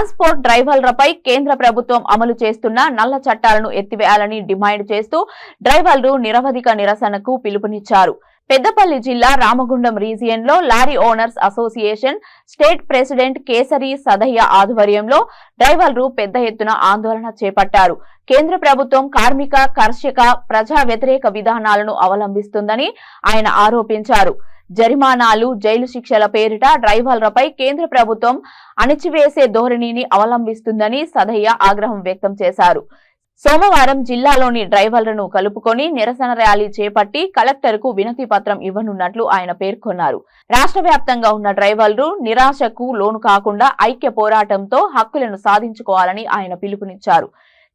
Transport డ్రైవర్లపై కేంద్ర ప్రభుత్వం అమలు చేస్తున్న నల్ల చట్టాలను ఎత్తివేయాలని డిమాండ్ చేస్తూ డ్రైవర్లు నిరవధిక నిరసనకు పిలుపునిచ్చారు. పెద్దపల్లి జిల్లా Ramagundam రీజియన్లో lorry owners association state president Kesari Sadaiah ఆధ్వర్యంలో డ్రైవర్లు పెద్ద ఎత్తున ఆందోళన చేపట్టారు. కేంద్ర ప్రభుత్వం కార్మిక కర్షక ప్రజా వ్యతిరేక విధానాలను అవలంబిస్తుందని ఆయన ఆరోపించారు. జరిమానాలు జైలు శిక్షల పేరిట డ్రైవర్లపై కేంద్ర ప్రభుత్వం అణిచివేసే ధోరణిని అవలంబిస్తుందని సదయ్య ఆగ్రహం వ్యక్తం చేశారు. సోమవారం జిల్లాలోని డ్రైవర్లను కలుపుకొని నిరసన ర్యాలీ చేపట్టి కలెక్టర్కు వినతి పత్రం ఇవ్వనున్నట్లు ఆయన పేర్కొన్నారు. రాష్ట్ర వ్యాప్తంగా ఉన్న డ్రైవర్లు నిరాశకు లోను కాకుండా ఐక్య పోరాటంతో హక్కులను సాధించుకోవాలని ఆయన పిలుపునిచ్చారు.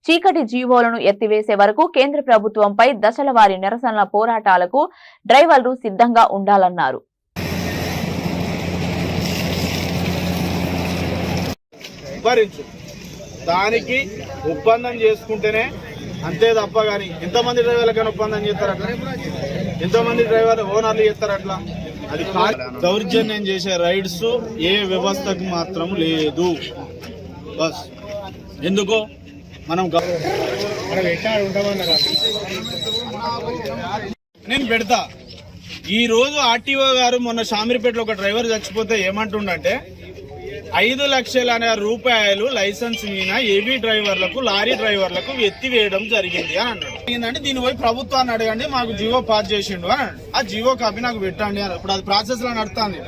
చీకటి జీవోలను ఎత్తివేసే వరకు కేంద్ర ప్రభుత్వంపై దశల వారి నిరసనల పోరాటాలకు డ్రైవర్లు సిద్ధంగా ఉండాలన్నారు. దానికి ఒప్పందం చేసుకుంటేనే అంతే తప్ప కానీ ఎంతమంది డ్రైవర్లకైనా ఒప్పందం చేస్తారు అట్లా ఎంతమంది డ్రైవర్ ఓనర్లు చేస్తారు అట్లా అది దౌర్జన్యం చేసే రైడ్స్ ఏ వ్యవస్థకు మాత్రం లేదు. బస్. ఎందుకో మనం నేను పెడతా. ఈ రోజు ఆర్టీఓ గారు మొన్న షామీర్పేటలో ఒక డ్రైవర్ చచ్చిపోతే ఏమంటుండంటే ఐదు లక్షల అనే రూపాయలు లైసెన్స్ మీద ఏబీ డ్రైవర్లకు లారీ డ్రైవర్లకు ఎత్తివేయడం జరిగింది అని అన్నాడు. ఏంటంటే దీని పోయి ప్రభుత్వాన్ని అడగండి మాకు జివో పాస్ చేసిండు అని అన్నాడు. ఆ జియో కాపీ నాకు పెట్టండి అని ఇప్పుడు అది ప్రాసెస్లో నడుస్తుంది.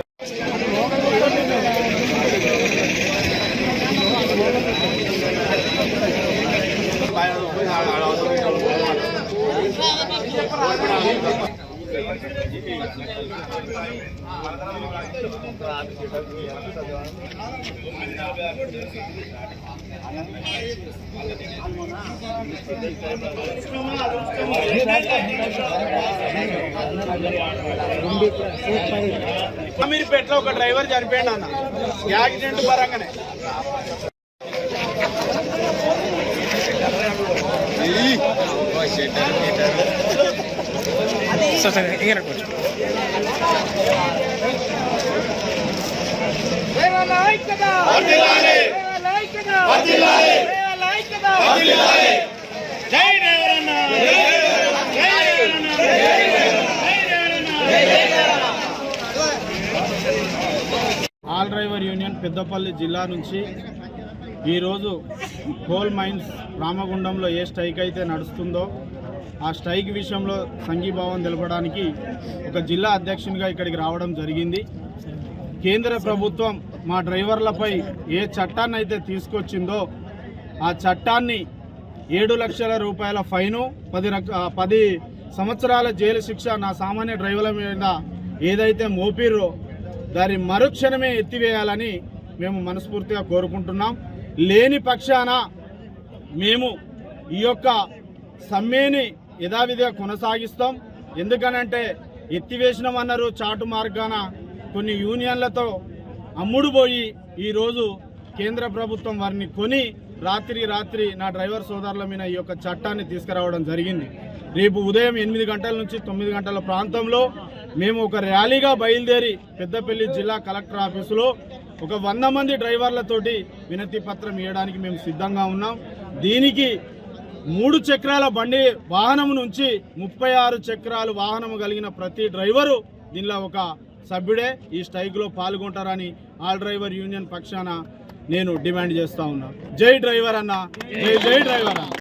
అమీర్పేటలో ఒక డ్రైవర్ చనిపోయాడు అన్న యాక్సిడెంట్ పరంగానే. జై జై అన్న ఆల్ డ్రైవర్ యూనియన్ పెద్దపల్లి జిల్లా నుంచి ఈరోజు కోల్ మైన్స్ రామగుండంలో ఏ స్ట్రైక్ అయితే నడుస్తుందో ఆ స్ట్రైక్ విషయంలో సంఘీభావం తెలపడానికి ఒక జిల్లా అధ్యక్షునిగా ఇక్కడికి రావడం జరిగింది. కేంద్ర ప్రభుత్వం మా డ్రైవర్లపై ఏ చట్టాన్ని అయితే తీసుకొచ్చిందో ఆ చట్టాన్ని ఏడు లక్షల రూపాయల ఫైను పది రక పది సంవత్సరాల జైలు శిక్ష నా సామాన్య డ్రైవర్ల మీద ఏదైతే మోపిర్రో దాని మరుక్షణమే ఎత్తివేయాలని మేము మనస్ఫూర్తిగా కోరుకుంటున్నాం. లేని పక్షాన మేము ఈ యొక్క సమ్మెని యథావిధిగా కొనసాగిస్తాం. ఎందుకనంటే ఎత్తివేసినామన్నారు చాటు మార్గాన కొన్ని యూనియన్లతో అమ్ముడుపోయి ఈరోజు కేంద్ర ప్రభుత్వం వారిని కొని రాత్రి రాత్రి నా డ్రైవర్ సోదరుల మీద ఈ యొక్క చట్టాన్ని తీసుకురావడం జరిగింది. రేపు ఉదయం ఎనిమిది గంటల నుంచి తొమ్మిది గంటల ప్రాంతంలో మేము ఒక ర్యాలీగా బయలుదేరి పెద్దపల్లి జిల్లా కలెక్టర్ ఆఫీసులో ఒక వంద మంది డ్రైవర్లతోటి వినతి పత్రం ఇవ్వడానికి మేము సిద్ధంగా ఉన్నాం. దీనికి మూడు చక్రాల బండి వాహనం నుంచి ముప్పై ఆరు చక్రాలు వాహనం కలిగిన ప్రతి డ్రైవరు దీనిలో ఒక సభ్యుడే. ఈ స్ట్రైక్లో పాల్గొంటారని ఆల్ డ్రైవర్ యూనియన్ పక్షాన నేను డిమాండ్ చేస్తా ఉన్నా. జై డ్రైవర్ అన్న. జై జై డ్రైవర్? అన్న